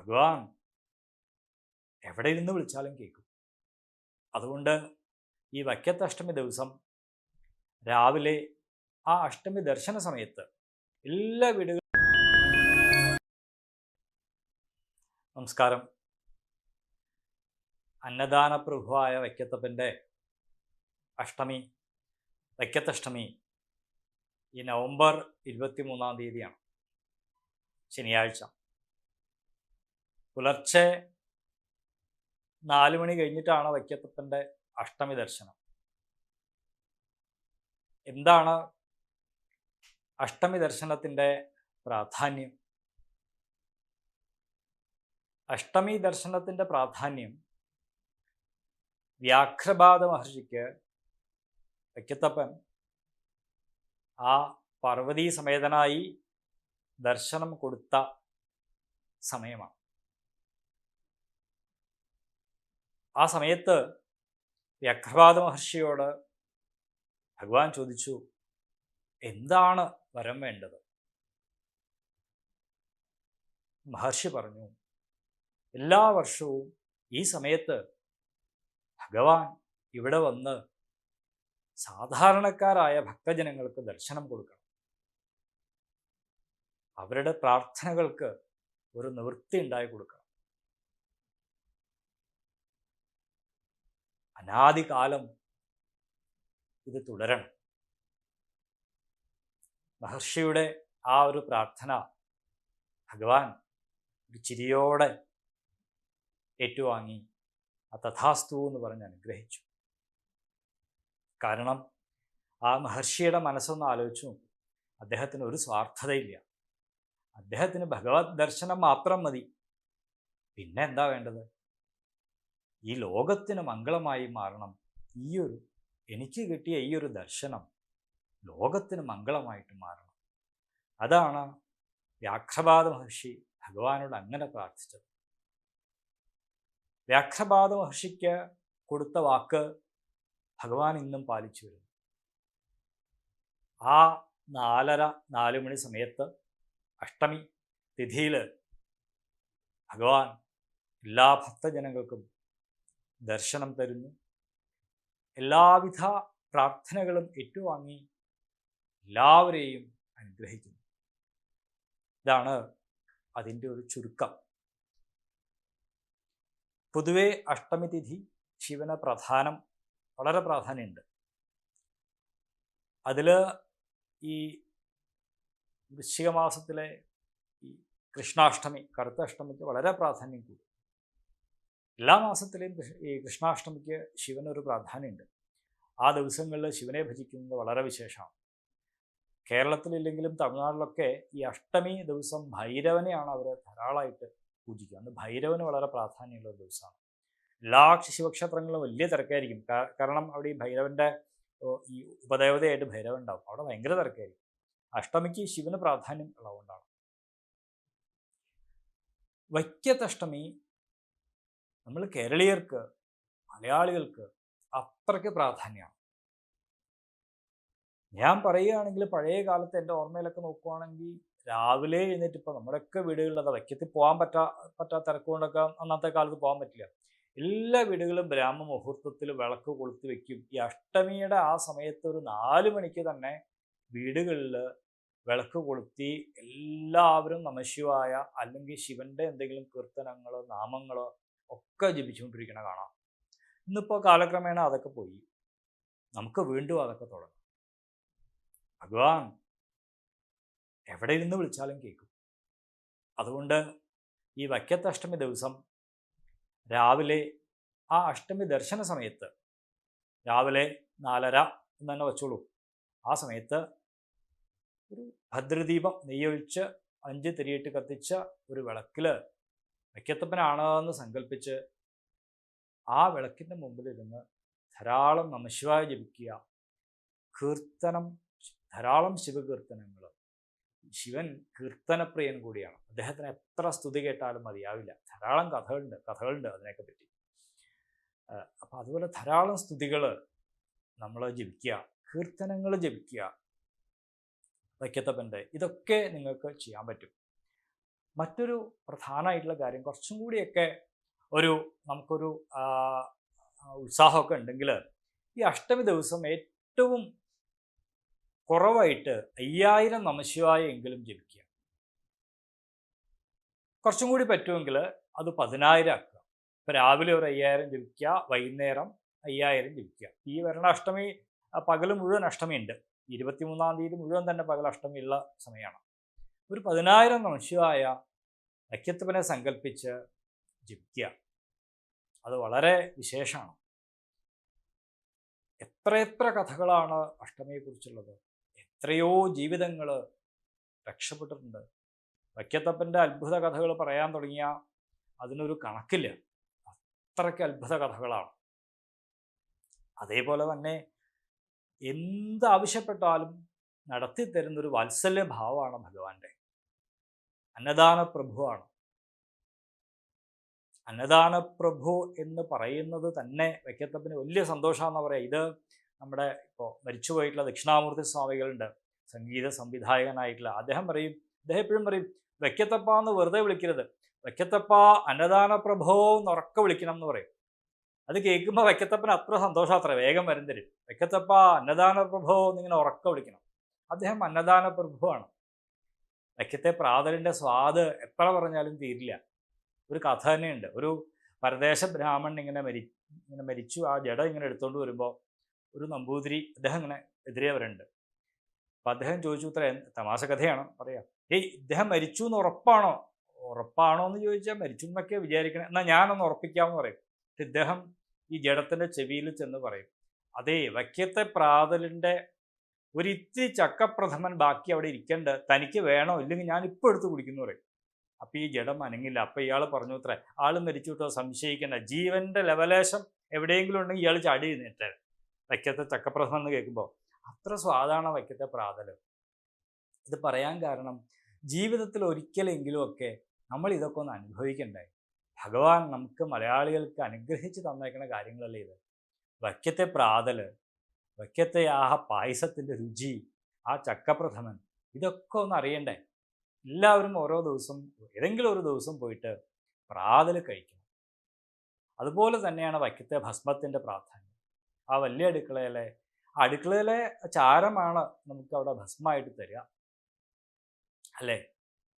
ഭഗവാൻ എവിടെ ഇരുന്ന് വിളിച്ചാലും കേൾക്കും. അതുകൊണ്ട് ഈ വൈക്കത്തഷ്ടമി ദിവസം രാവിലെ ആ അഷ്ടമി ദർശന സമയത്ത് എല്ലാ വീടുകളും നമസ്കാരം. അന്നദാന പ്രഭുവായ വൈക്കത്തപ്പന്റെ അഷ്ടമി വൈക്കത്തഷ്ടമി ഈ നവംബർ ഇരുപത്തി മൂന്നാം തീയതിയാണ് ശനിയാഴ്ച. പുലർച്ചെ നാല് മണി കഴിഞ്ഞിട്ടാണ് വൈക്കത്തപ്പന്റെ അഷ്ടമി ദർശനം. എന്താണ് അഷ്ടമി ദർശനത്തിന്റെ പ്രാധാന്യം? അഷ്ടമി ദർശനത്തിന്റെ പ്രാധാന്യം വ്യാഘ്രപാദ മഹർഷിക്ക് വൈക്കത്തപ്പൻ ആ പാർവതീ സമേതനായി ദർശനം കൊടുത്ത സമയമാണ്. ആ സമയത്ത് വ്യഘ്രപാദ മഹർഷിയോട് ഭഗവാൻ ചോദിച്ചു എന്താണ് വരം വേണ്ടത്? മഹർഷി പറഞ്ഞു എല്ലാ വർഷവും ഈ സമയത്ത് ഭഗവാൻ ഇവിടെ വന്ന് സാധാരണക്കാരായ ഭക്തജനങ്ങൾക്ക് ദർശനം കൊടുക്കണം. അവരുടെ പ്രാർത്ഥനകൾക്ക് ഒരു നിവൃത്തി ഉണ്ടായി കൊടുക്കണം. അനാദികാലം ഇത് തുടരണം. മഹർഷിയുടെ ആ ഒരു പ്രാർത്ഥന ഭഗവാൻ ഒരു ചിരിയോടെ ഏറ്റുവാങ്ങി. ആ തഥാസ്തു എന്ന് പറഞ്ഞ് അനുഗ്രഹിച്ചു. കാരണം ആ മഹർഷിയുടെ മനസ്സൊന്ന് ആലോചിച്ചു അദ്ദേഹത്തിന് ഒരു സ്വാർത്ഥതയില്ല. അദ്ദേഹത്തിന് ഭഗവത് ദർശനം മാത്രം മതി. പിന്നെ എന്താ വേണ്ടത്? ഈ ലോകത്തിന് മംഗളമായി മാറണം. ഈ ഒരു എനിക്ക് കിട്ടിയ ഈ ഒരു ദർശനം ലോകത്തിന് മംഗളമായിട്ട് മാറണം. അതാണ് വ്യാഘ്രപാദ മഹർഷി ഭഗവാനോട് അങ്ങനെ പ്രാർത്ഥിച്ചത്. വ്യാഘ്രപാദ മഹർഷിക്ക് കൊടുത്ത വാക്ക് ഭഗവാൻ ഇന്നും പാലിച്ചു വരുന്നു. ആ നാലര നാല് മണി സമയത്ത് അഷ്ടമി തിഥിയിൽ ഭഗവാൻ എല്ലാ ഭക്തജനങ്ങൾക്കും ദർശനം തരുന്നു. എല്ലാവിധ പ്രാർത്ഥനകളും ഏറ്റുവാങ്ങി എല്ലാവരെയും അനുഗ്രഹിക്കുന്നു. ഇതാണ് അതിന്റെ ഒരു ചുരുക്കം. പൊതുവെ അഷ്ടമി തിഥി ശിവന് പ്രധാനം വളരെ പ്രാധാന്യമുണ്ട്. അതിൽ ഈ വൃശ്ചിക മാസത്തിലെ ഈ കൃഷ്ണാഷ്ടമി കറുത്ത അഷ്ടമിക്ക് വളരെ പ്രാധാന്യം കൂടും. എല്ലാ മാസത്തിലെയും ഈ കൃഷ്ണാഷ്ടമിക്ക് ശിവനൊരു പ്രാധാന്യമുണ്ട്. ആ ദിവസങ്ങളിൽ ശിവനെ ഭജിക്കുന്നത് വളരെ വിശേഷമാണ്. കേരളത്തിലില്ലെങ്കിലും തമിഴ്നാട്ടിലൊക്കെ ഈ അഷ്ടമി ദിവസം ഭൈരവനെയാണ് അവർ ധാരാളമായിട്ട് പൂജിക്കുക. അന്ന് ഭൈരവന് വളരെ പ്രാധാന്യമുള്ള ഒരു ദിവസമാണ്. എല്ലാ ശിവക്ഷേത്രങ്ങളിലും വലിയ തിരക്കായിരിക്കും. കാരണം അവിടെ ഈ ഭൈരവന്റെ ഈ ഉപദേവതയായിട്ട് ഭൈരവൻ ഉണ്ടാവും അവിടെ ഭയങ്കര തിരക്കായിരിക്കും. അഷ്ടമിക്ക് ശിവന് പ്രാധാന്യം ഉള്ളതുകൊണ്ടാണ്. വൈക്കത്തഷ്ടമി നമ്മൾ കേരളീയർക്ക് മലയാളികൾക്ക് അത്രയ്ക്ക് പ്രാധാന്യമാണ് ഞാൻ പറയുകയാണെങ്കിൽ പഴയ കാലത്ത് എന്റെ ഓർമ്മയിലൊക്കെ നോക്കുവാണെങ്കിൽ രാവിലെ എഴുന്നേറ്റ് ഇപ്പോൾ നമ്മുടെയൊക്കെ വീടുകളിൽ അത് വയ്ക്കത്തിൽ പോകാൻ പറ്റാ പറ്റാത്ത തിരക്കുകൊണ്ടൊക്കെ അന്നത്തെ കാലത്ത് പോകാൻ പറ്റില്ല. എല്ലാ വീടുകളും ബ്രാഹ്മ മുഹൂർത്തത്തിൽ വിളക്ക് കൊളുത്തി വെക്കും ഈ അഷ്ടമിയുടെ ആ സമയത്ത് ഒരു നാല് മണിക്ക് തന്നെ വീടുകളിൽ വിളക്ക് കൊളുത്തി എല്ലാവരും നമശിവായ അല്ലെങ്കിൽ ശിവന്റെ എന്തെങ്കിലും കീർത്തനങ്ങളോ നാമങ്ങൾ ഒക്കെ ജപിച്ചുകൊണ്ടിരിക്കണ കാണാം. ഇന്നിപ്പോൾ കാലക്രമേണ അതൊക്കെ പോയി. നമുക്ക് വീണ്ടും അതൊക്കെ തുടങ്ങാം. ഭഗവാൻ എവിടെ ഇരുന്ന് വിളിച്ചാലും കേൾക്കും. അതുകൊണ്ട് ഈ വൈക്കത്ത് അഷ്ടമി ദിവസം രാവിലെ ആ അഷ്ടമി ദർശന സമയത്ത് രാവിലെ നാലര എന്ന് തന്നെ വെച്ചോളൂ. ആ സമയത്ത് ഒരു ഭദ്രദീപം നെയ്യൊഴിച്ച് അഞ്ച് തിരിയിട്ട് കത്തിച്ച ഒരു വിളക്കിൽ വൈക്കത്തപ്പനാണ് എന്ന് സങ്കല്പിച്ച് ആ വിളക്കിന്റെ മുമ്പിലിരുന്ന് ധാരാളം നമശിവായ ജപിക്കുക. കീർത്തനം ധാരാളം ശിവകീർത്തനങ്ങൾ. ശിവൻ കീർത്തനപ്രിയൻ കൂടിയാണ്. അദ്ദേഹത്തിന് എത്ര സ്തുതി കേട്ടാലും മതിയാവില്ല. ധാരാളം കഥകളുണ്ട് കഥകളുണ്ട് അതിനെയൊക്കെ പറ്റി. അപ്പം അതുപോലെ ധാരാളം സ്തുതികൾ നമ്മൾ ജപിക്കുക. കീർത്തനങ്ങൾ ജപിക്കുക. വൈക്കത്തപ്പന്റെ ഇതൊക്കെ നിങ്ങൾക്ക് ചെയ്യാൻ പറ്റും. മറ്റൊരു പ്രധാനമായിട്ടുള്ള കാര്യം കുറച്ചും കൂടിയൊക്കെ ഒരു നമുക്കൊരു ഉത്സാഹമൊക്കെ ഉണ്ടെങ്കിൽ ഈ അഷ്ടമി ദിവസം ഏറ്റവും കുറവായിട്ട് അയ്യായിരം നമശിവായ എങ്കിലും ജപിക്കുക. കുറച്ചും കൂടി പറ്റുമെങ്കിൽ അത് പതിനായിരം ആക്കുക. ഇപ്പം രാവിലെ ഒരു അയ്യായിരം ജപിക്കുക വൈകുന്നേരം അയ്യായിരം ജപിക്കുക. ഈ വരണ അഷ്ടമി പകൽ മുഴുവൻ അഷ്ടമി ഉണ്ട് ഇരുപത്തിമൂന്നാം തീയതി മുഴുവൻ തന്നെ പകൽ അഷ്ടമിയുള്ള സമയമാണ്. ഒരു പതിനായിരം നമശിവായ നക്ഷത്രത്തിനെ സങ്കല്പിച്ച് ജപിക്കുക അത് വളരെ വിശേഷമാണ്. എത്രയെത്ര കഥകളാണ് അഷ്ടമിയെക്കുറിച്ചുള്ളത്? എത്രയോ ജീവിതങ്ങൾ രക്ഷപ്പെട്ടിട്ടുണ്ട്. വയ്ക്കത്തപ്പന്റെ അത്ഭുത കഥകൾ പറയാൻ തുടങ്ങിയ അതിനൊരു കണക്കില്ല. അത്രയ്ക്ക് അത്ഭുത കഥകളാണ്. അതേപോലെ തന്നെ എന്ത് ആവശ്യപ്പെട്ടാലും നടത്തി തരുന്നൊരു വാത്സല്യ ഭാവമാണ് ഭഗവാന്റെ. അന്നദാന പ്രഭുവാണ് അന്നദാന പ്രഭു എന്ന് പറയുന്നത് തന്നെ വയ്ക്കത്തപ്പന് വലിയ സന്തോഷമാണെന്ന് പറയാം. ഇത് നമ്മുടെ ഇപ്പോൾ മരിച്ചുപോയിട്ടുള്ള ദക്ഷിണാമൂർത്തി സ്വാമികളുണ്ട്. സംഗീത സംവിധായകനായിട്ടുള്ള. അദ്ദേഹം പറയും അദ്ദേഹം എപ്പോഴും പറയും വെക്കത്തപ്പ എന്ന് വെറുതെ വിളിക്കരുത്. വെക്കത്തപ്പ അന്നദാന പ്രഭോ എന്ന് ഉറക്കെ വിളിക്കണം എന്ന് പറയും. അത് കേൾക്കുമ്പോൾ വെക്കത്തപ്പന് അത്ര സന്തോഷം അത്ര വേഗം വരും തരും വെക്കത്തപ്പ അന്നദാന പ്രഭോ എന്നിങ്ങനെ ഉറക്കെ വിളിക്കണം. അദ്ദേഹം അന്നദാന പ്രഭുവാണ് വെക്കത്തെ പ്രാതലിന്റെ സ്വാദ് എത്ര പറഞ്ഞാലും തീരില്ല. ഒരു കഥ തന്നെയുണ്ട്. ഒരു പരദേശ ബ്രാഹ്മണൻ ഇങ്ങനെ മരി ഇങ്ങനെ മരിച്ചു. ആ ജഡ ഇങ്ങനെ എടുത്തുകൊണ്ട് വരുമ്പോൾ ഒരു നമ്പൂതിരി അദ്ദേഹം ഇങ്ങനെ എതിരെ വരുന്നുണ്ട് അപ്പം അദ്ദേഹം ചോദിച്ചു ഇത്ര തമാശ കഥയാണ്? പറയാം. ഏയ് ഇദ്ദേഹം മരിച്ചു എന്ന് ഉറപ്പാണോ? ഉറപ്പാണോ എന്ന് ചോദിച്ചാൽ മരിച്ചു എന്നൊക്കെ വിചാരിക്കണേ. എന്നാൽ ഞാനൊന്ന് ഉറപ്പിക്കാമെന്ന് പറയും. ഇദ്ദേഹം ഈ ജഡത്തിന്റെ ചെവിയിൽ ചെന്ന് പറയും. അതേ വയ്ക്കത്തെ പ്രാതലിന്റെ ഒരു ഇത്തിരി ചക്കപ്രഥമൻ ബാക്കി അവിടെ ഇരിക്കേണ്ട. തനിക്ക് വേണോ? ഇല്ലെങ്കിൽ ഞാൻ ഇപ്പോൾ എടുത്ത് കുടിക്കുന്നു പറയും. അപ്പം ഈ ജഡം അനങ്ങില്ല. അപ്പം ഇയാൾ പറഞ്ഞു അത്ര ആൾ മരിച്ചു കേട്ടോ? സംശയിക്കണ്ട. ജീവന്റെ ലവലേശം എവിടെയെങ്കിലും ഉണ്ടെങ്കിൽ ഇയാൾ ചാടി നിന്നിട്ട് വയ്ക്കത്തെ ചക്കപ്രഥമൻ എന്ന് കേൾക്കുമ്പോൾ അത്ര സ്വാദാണ് വയ്ക്കത്തെ പ്രാതലം. ഇത് പറയാൻ കാരണം ജീവിതത്തിൽ ഒരിക്കലെങ്കിലും ഒക്കെ നമ്മൾ ഇതൊക്കെ ഒന്ന് അനുഭവിക്കണ്ടേ? ഭഗവാൻ നമുക്ക് മലയാളികൾക്ക് അനുഗ്രഹിച്ച് തന്നേക്കുന്ന കാര്യങ്ങളല്ലേ ഇത്. വയ്ക്കത്തെ പ്രാതൽ വയ്ക്കത്തെ ആ പായസത്തിന്റെ രുചി ആ ചക്കപ്രഥമൻ ഇതൊക്കെ ഒന്ന് അറിയണ്ടേ? എല്ലാവരും ഓരോ ദിവസം ഏതെങ്കിലും ഒരു ദിവസം പോയിട്ട് പ്രാതൽ കഴിക്കണം. അതുപോലെ തന്നെയാണ് വയ്ക്കത്തെ ഭസ്മത്തിന്റെ പ്രാധാന്യം. ആ വലിയ അടുക്കളയിലെ അടുക്കളയിലെ ചാരമാണ് നമുക്ക് അവിടെ ഭസ്മമായിട്ട് തരിക. അല്ലേ?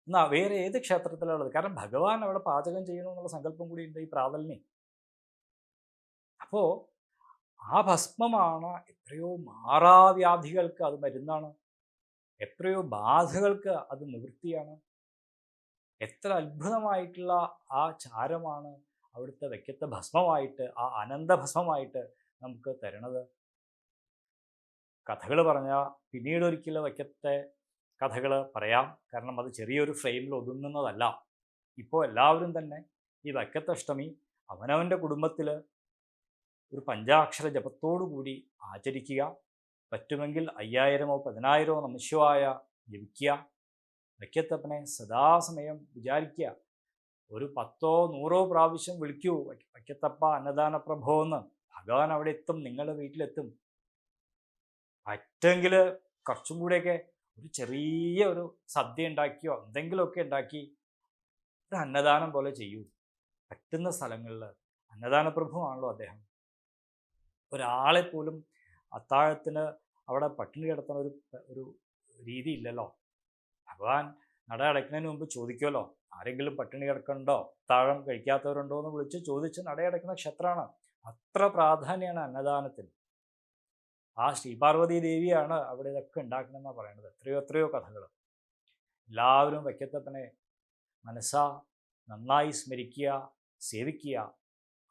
എന്നാ വേറെ ഏത് ക്ഷേത്രത്തിലുള്ളത്? കാരണം ഭഗവാൻ അവിടെ പാചകം ചെയ്യണമെന്നുള്ള സങ്കല്പം കൂടി ഉണ്ട് ഈ പ്രാതലിനെ. അപ്പോൾ ആ ഭസ്മമാണ് എത്രയോ മാറാവ്യാധികൾക്ക് അത് മരുന്നാണ്. എത്രയോ ബാധകൾക്ക് അത് നിവൃത്തിയാണ്. എത്ര അത്ഭുതമായിട്ടുള്ള ആ ചാരമാണ് അവിടുത്തെ വ്യക്തിത്വ ഭസ്മമായിട്ട് ആ അനന്ത ഭസ്മമായിട്ട് നമുക്ക് തരണത്. കഥകൾ പറഞ്ഞാൽ പിന്നീട് ഒരിക്കലും വയ്ക്കത്തെ കഥകൾ പറയാം. കാരണം അത് ചെറിയൊരു ഫ്രെയിമിൽ ഒതുങ്ങുന്നതല്ല. ഇപ്പോൾ എല്ലാവരും തന്നെ ഈ വക്കത്തഷ്ടമി അവനവന്റെ കുടുംബത്തിൽ ഒരു പഞ്ചാക്ഷര ജപത്തോടു കൂടി ആചരിക്കുക. പറ്റുമെങ്കിൽ അയ്യായിരമോ പതിനായിരമോ നമശിവായ ജപിക്കുക. വയ്ക്കത്തപ്പനെ സദാസമയം വിചാരിക്കുക. ഒരു പത്തോ നൂറോ പ്രാവശ്യം വിളിക്കൂ. വയ്ക്കത്തപ്പ അന്നദാന പ്രഭോ എന്ന് ഭഗവാൻ അവിടെ എത്തും നിങ്ങളുടെ വീട്ടിലെത്തും. പറ്റെങ്കിൽ കുറച്ചും കൂടെയൊക്കെ ഒരു ചെറിയ ഒരു സദ്യ ഉണ്ടാക്കിയോ എന്തെങ്കിലുമൊക്കെ ഉണ്ടാക്കി ഒരു അന്നദാനം പോലെ ചെയ്യൂ. പറ്റുന്ന സ്ഥലങ്ങളിൽ അന്നദാന പ്രഭുവാണല്ലോ അദ്ദേഹം. ഒരാളെ പോലും അത്താഴത്തിന് അവിടെ പട്ടിണി കിടത്തുന്ന ഒരു ഒരു രീതി ഇല്ലല്ലോ ഭഗവാൻ നട അടയ്ക്കുന്നതിന് മുമ്പ് ചോദിക്കുമല്ലോ ആരെങ്കിലും പട്ടിണി കിടക്കണ്ടോ? അത്താഴം കഴിക്കാത്തവരുണ്ടോ? എന്ന് വിളിച്ച് ചോദിച്ച് നടയടയ്ക്കുന്ന ക്ഷേത്രമാണ്. അത്ര പ്രാധാന്യമാണ് അന്നദാനത്തിന്. ആ ശ്രീപാർവതി ദേവിയാണ് അവിടെ ഇതൊക്കെ ഉണ്ടാക്കണമെന്നാണ് പറയുന്നത് എത്രയോ എത്രയോ കഥകൾ എല്ലാവരും വയ്ക്കത്തപ്പനെ മനസ്സാ നന്നായി സ്മരിക്കുക സേവിക്കുക.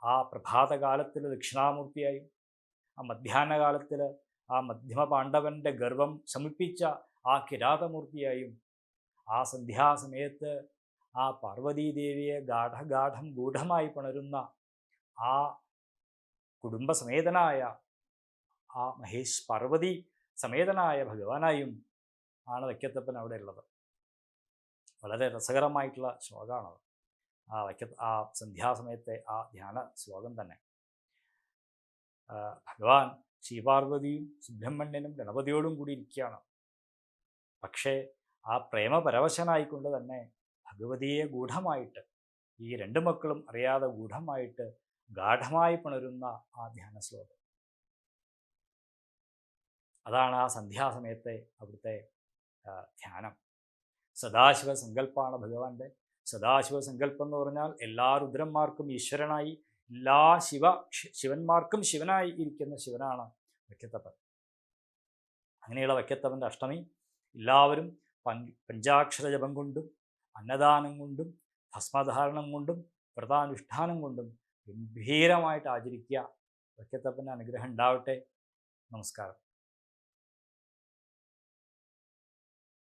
ആ പ്രഭാതകാലത്തിൽ ദക്ഷിണാമൂർത്തിയായും ആ മധ്യാഹ്നകാലത്തിൽ ആ മധ്യമ പാണ്ഡവന്റെ ഗർവം ശമിപ്പിച്ച ആ കിരാതമൂർത്തിയായും ആ സന്ധ്യാസമയത്ത് ആ പാർവതീദേവിയെ ഗാഠഗാഠം ഗൂഢമായി പണരുന്ന ആ കുടുംബസമേതനായ ആ മഹേഷ് പാർവതി സമേതനായ ഭഗവാനായും ആണ് വയ്ക്കത്തപ്പൻ അവിടെ ഉള്ളത് വളരെ രസകരമായിട്ടുള്ള ശ്ലോകമാണത്. ആ വയ്ക്ക ആ സന്ധ്യാസമയത്തെ ആ ധ്യാന ശ്ലോകം തന്നെ. ഭഗവാൻ ശ്രീപാർവതിയും സുബ്രഹ്മണ്യനും ഗണപതിയോടും കൂടി ഇരിക്കുകയാണ്. പക്ഷേ ആ പ്രേമപരവശനായിക്കൊണ്ട് തന്നെ ഭഗവതിയെ ഗൂഢമായിട്ട് ഈ രണ്ട് മക്കളും അറിയാതെ ഗൂഢമായിട്ട് ഗാഠമായി പിണരുന്ന ആ ധ്യാന ശ്ലോകം അതാണ് ആ സന്ധ്യാസമയത്തെ അവിടുത്തെ ധ്യാനം. സദാശിവ സങ്കല്പമാണ് ഭഗവാന്റെ. സദാശിവ സങ്കല്പം എന്ന് പറഞ്ഞാൽ എല്ലാ രുദ്രന്മാർക്കും ഈശ്വരനായി എല്ലാ ശിവ ശിവന്മാർക്കും ശിവനായി ഇരിക്കുന്ന ശിവനാണ് വയ്ക്കത്തപ്പൻ അങ്ങനെയുള്ള വയ്ക്കത്തപ്പന്റെ അഷ്ടമി എല്ലാവരും പഞ്ചാക്ഷര ജപം കൊണ്ടും അന്നദാനം കൊണ്ടും ഭസ്മധാരണം കൊണ്ടും വ്രതാനുഷ്ഠാനം കൊണ്ടും ഗംഭീരമായിട്ട് ആചരിക്കുക വയ്ക്കത്തപ്പന്റെ അനുഗ്രഹം ഉണ്ടാവട്ടെ. നമസ്കാരം.